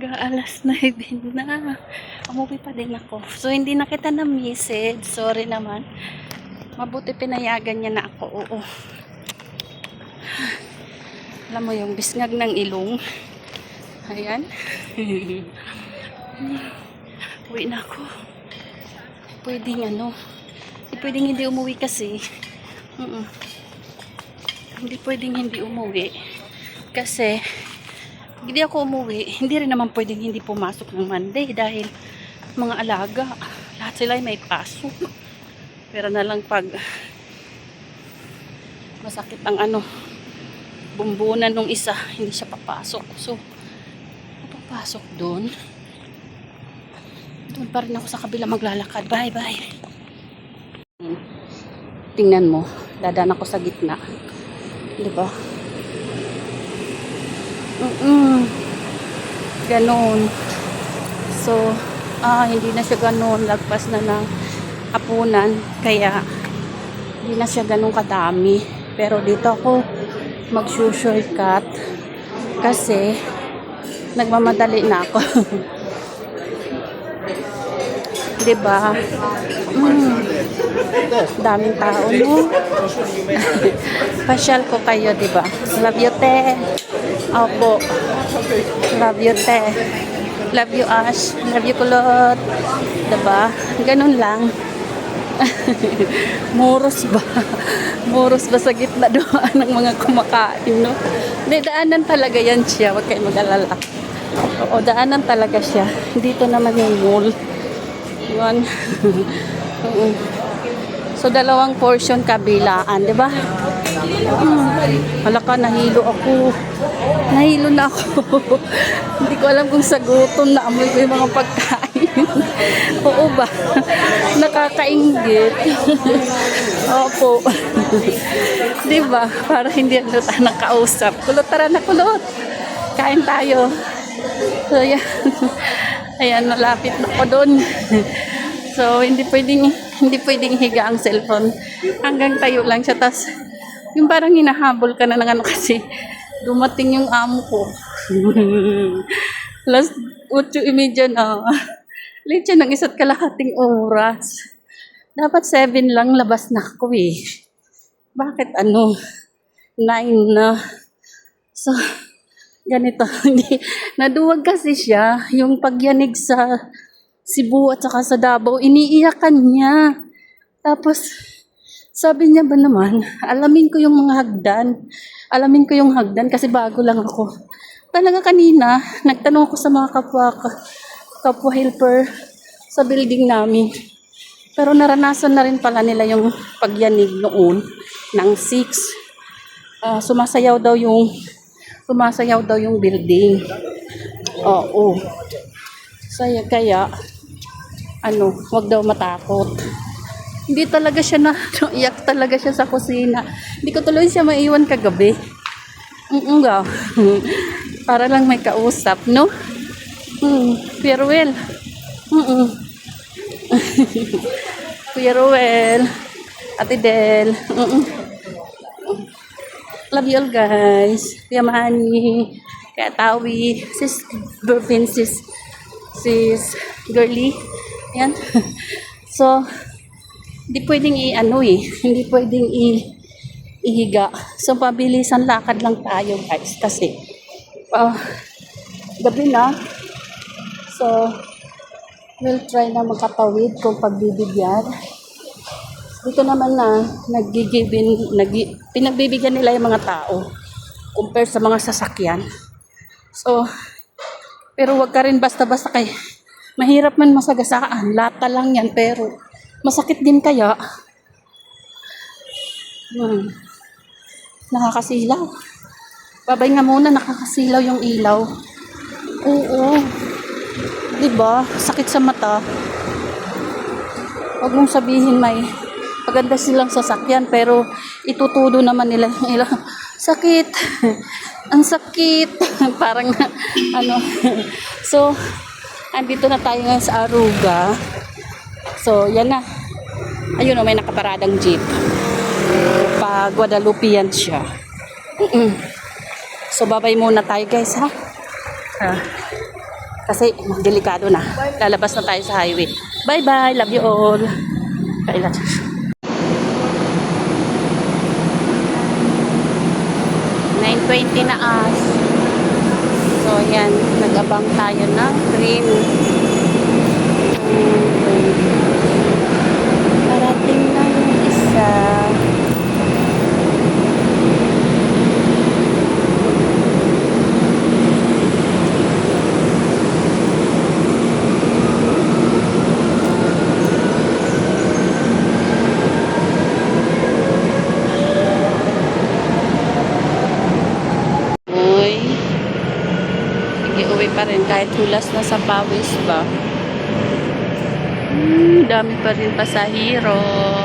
Hanggang alas 9 na. Umuwi pa din ako. So, hindi na kita na-message. Sorry naman. Mabuti pinayagan niya na ako. Oo. Alam mo yung bisngag ng ilong. Ayan. Uwi na ako. Pwedeng ano. Hindi pwedeng hindi umuwi kasi. Mm Hindi pwedeng hindi umuwi. Kasi, hindi ako umuwi, hindi rin naman pwedeng hindi pumasok ng Monday dahil mga alaga, lahat sila ay may pasok. Pero na lang pag masakit ang ano, bumbunan nung isa, hindi siya papasok. So, papasok doon. Doon pa rin ako sa kabila maglalakad. Bye, bye. Tingnan mo, dadaan ako sa gitna. Di ba? Mm-mm. Ganon. So, ah, hindi na siya ganon. Lagpas na ng apunan. Kaya, hindi na siya ganon kadami. Pero dito ako mag-shortcut kasi nagmamadali na ako. 'Di ba? Mm. Daming tao no. Pasyal ko kayo, 'di ba? Love you, te. Opo. Love you, te. Love you, Ash. Love you, Kulot. 'Di ba? Ganun lang. Muros ba? Muros ba sa gitna doon ng mga kumakain, no? Hindi, daanan talaga yan siya. Huwag kayo mag-alala. Oo, daanan talaga siya. Dito naman yung mall. Yun. So, dalawang portion kabilaan, di ba? Hmm. Hala ka, nahilo ako. Nahilo na ako. Hindi ko alam kung sa gutom na amoy ko yung mga pagkain. Oo ba? Nakakaingit. Opo. di ba? Para hindi ano tayo nakausap. Kulot, tara na kulot. Kain tayo. So, yan. Ayan, malapit na ako doon. So, hindi pwedeng, hindi pwedeng higa ang cellphone. Hanggang tayo lang siya. Tapos, yung parang hinahabol ka na ng ano kasi, dumating yung amo ko. Last 8.30 na. Late siya ng isa't kalahating oras. Dapat 7 lang labas na ako eh. Bakit ano? 9 na. So, ganito. Hindi, naduwag kasi siya. Yung pagyanig sa Cebu at saka sa Davao, iniiyakan niya. Tapos, sabi niya ba naman, alamin ko yung mga hagdan. Alamin ko yung hagdan kasi bago lang ako. Talaga kanina, nagtanong ako sa mga kapwa, kapwa helper sa building namin. Pero naranasan na rin pala nila yung pagyanig noon ng 6. Ah, sumasayaw daw yung sumasayaw daw yung building. Oo. Saya kaya ano, wag daw matakot. Hindi talaga siya na, iyak talaga siya sa kusina. Hindi ko tuloy siya maiwan kagabi. Mm. Para lang may kausap, no? Mm, farewell. Mm Kuya Ruel. Ate Del. Mm Love you all guys. Kuya Manny. Kaya Tawi. Sis Burpin. Sis sis girly. Yan. so, hindi pwedeng i-ano eh. Hindi pwedeng i ihiga. So, pabilisan lakad lang tayo guys. Kasi, ah, gabi na. So, we'll try na makatawid kung pagbibigyan. Dito naman na nagigibin, nag, pinagbibigyan nila yung mga tao compare sa mga sasakyan. So, pero wag ka rin basta-basta kay mahirap man masagasaan. Lata lang yan, pero masakit din kaya. Hmm. Nakakasilaw. Babay nga muna, nakakasilaw yung ilaw. Oo. 'Di ba? Sakit sa mata. Huwag mong sabihin may maganda silang sasakyan pero itutudo naman nila ilaw. Sakit. Ang sakit. Parang ano. so, andito na tayo ngayon sa Aruga. So, yan na. Ayun o, may nakaparadang jeep. Pa Guadalupe yan siya. Mm-mm. So, babay muna tayo guys ha. ha. Kasi delikado na. Lalabas na tayo sa highway. Bye-bye. Love you all. Kailan. 9.20 na as. So, yan. Nag-abang tayo ng. Parating na isa. Uy. Pa rin kahit hulas na sa pawis ba. Hmm, dami pa rin pasahero.